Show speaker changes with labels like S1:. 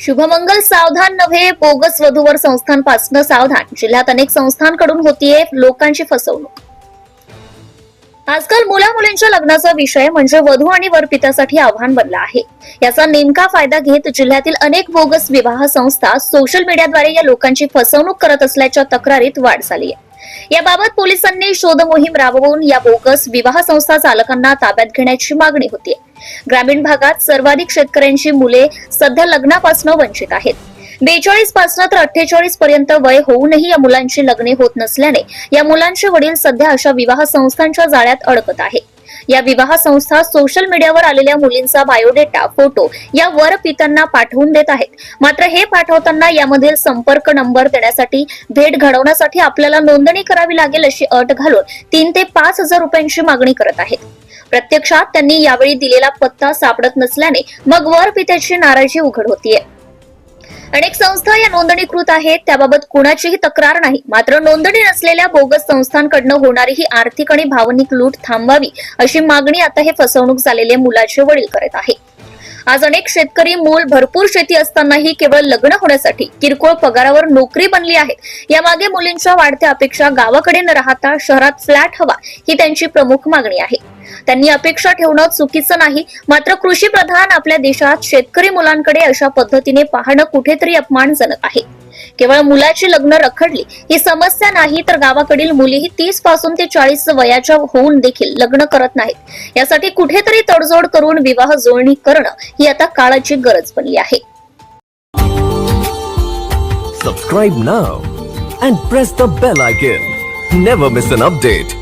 S1: शुभमंगल सावधान नव्हे बोगस वधूवर संस्थांपासून सावधान. जिल्ह्यात अनेक संस्थांकडून होतीये लोकांची फसवणूक. आजकाल मुला मुलींच्या लग्नाचा विषय म्हणजे वधू आणि वरपित्यासाठी आव्हान बनला आहे. याचा नेमका फायदा घेत जिल्ह्यातील अनेक बोगस विवाह संस्था सोशल मीडियाद्वारे या लोकांची फसवणूक करत असल्याच्या तक्रारीत वाढ झाली आहे याबाबत पोलिसांनी शोध मोहीम राबवून या बोगस विवाह संस्था चालकांना ताब्यात घेण्याची मागणी होती ग्रामीण भागात सर्वाधिक शेतकऱ्यांची मुले सध्या लग्नापासून वंचित आहेत. बेचाळीसपासून तर अठ्ठेचाळीस पर्यंत वय होऊनही या मुलांची लग्ने होत नसल्याने या मुलांचे वडील सध्या अशा विवाह संस्थांच्या जाळ्यात अडकत आहे या विवाह संस्था सोशल मीडियावर आलेल्या मुलींचा बायोडेटा फोटो या वर पित्यांना पाठवून देत आहेत. मात्र हे पाठवताना यामधील संपर्क नंबर देण्यासाठी भेट घडवण्यासाठी आपल्याला नोंदणी करावी लागेल अशी अट घालून तीन ते पाच हजार रुपयांची मागणी करत आहेत. प्रत्यक्षात त्यांनी यावेळी दिलेला पत्ता सापडत नसल्याने मग वर पित्याची नाराजी उघड होतीये. अनेक संस्था या नोंदणीकृत आहेत. त्याबाबत कुणाचीही तक्रार नाही. मात्र नोंदणी नसलेल्या बोगस संस्थांकडनं होणारी ही आर्थिक आणि भावनिक लूट थांबवावी अशी मागणी आता हे फसवणूक झालेले मुलाचे वडील करत आहे. आज अनेक शेतकरी मूल भरपूर शेती असतानाही केवळ लग्न होण्यासाठी किरकोळ पगारावर नोकरी बनली आहे यामागे मुलींच्या वाढत्या अपेक्षा गावाकडे न राहता शहरात फ्लॅट हवा ही त्यांची प्रमुख मागणी आहे. त्यांनी अपेक्षा ठेवणं चुकीचं नाही मात्र कृषी प्रधान आपल्या देशात शेतकरी मुलांकडे अशा पद्धतीने पाहणं कुठेतरी अपमानजनक आहे. केवळ मुलाची लग्न रखडली ही समस्या नाही तर गावाकडील मुलीही तीसपासून ते चाळीस वयाच्या होऊन देखील लग्न करत नाहीत. यासाठी कुठेतरी तडजोड करून विवाह जुळणी करणं ही आता काळाची गरज बनली आहे.
S2: Subscribe now and press the bell icon never miss an update